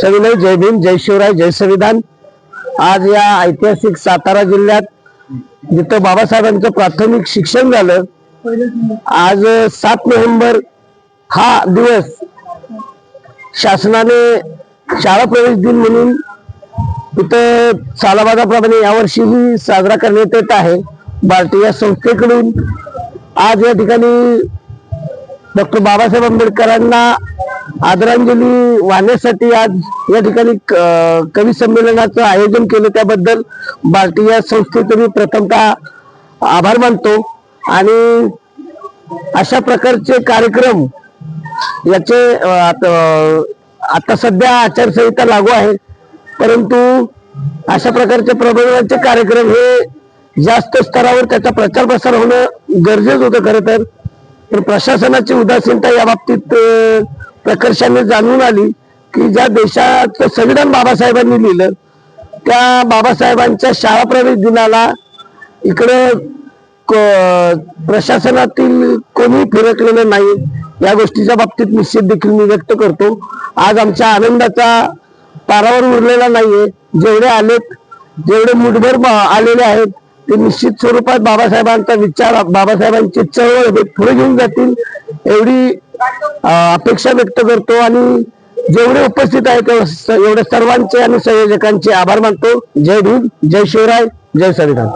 सविनय जय भीम जय शिवराय जय संविधान. आज या ऐतिहासिक सातारा जिल्ह्यात जिथं बाबासाहेबांचं प्राथमिक शिक्षण झालं आज सात नोव्हेंबर हा दिवस शासनाने शाळा प्रवेश दिन म्हणून इथं सालाबादाप्रमाणे यावर्षीही साजरा करण्यात येत आहे. भारतीय संस्थेकडून आज या ठिकाणी डॉक्टर बाबासाहेब आंबेडकरांना आदरांजली वाहण्यासाठी आज या ठिकाणी क- कवी संमेलनाचं आयोजन केलं. त्याबद्दल भारतीय या संस्थेचे मी प्रथमतः आभार मानतो. आणि अशा प्रकारचे कार्यक्रम याचे आता आता सध्या आचारसंहिता लागू आहे. परंतु अशा प्रकारचे प्रबोधनाचे कार्यक्रम हे जास्त स्तरावर त्याचा प्रचार प्रसार होणं गरजेचं होतं खरं तर. पण प्रशासनाची उदासीनता या बाबतीत प्रकर्षाने जाणून आली की ज्या देशात संविधान बाबासाहेबांनी लिहिलं त्या बाबासाहेबांच्या शाळा प्रवेश दिनाला इकडं क- प्रशासनातील कोणी फिरकलेलं नाही या गोष्टीच्या बाबतीत निश्चित देखील मी व्यक्त करतो. आज आमच्या आनंदाचा पारावर उरलेला नाहीये. जेवढे आलेत जेवढे मुठभर आलेले आहेत ते निश्चित स्वरूपात बाबासाहेबांचा विचार बाबासाहेबांची चळवळ हे पुढे घेऊन जातील. एवढी अपेक्षा व्यक्त करतो आणि जेवढे उपस्थित आहेत एवढे सर्वांचे आणि संयोजकांचे आभार मानतो. जय भीम जय शिवराय जय संविधान.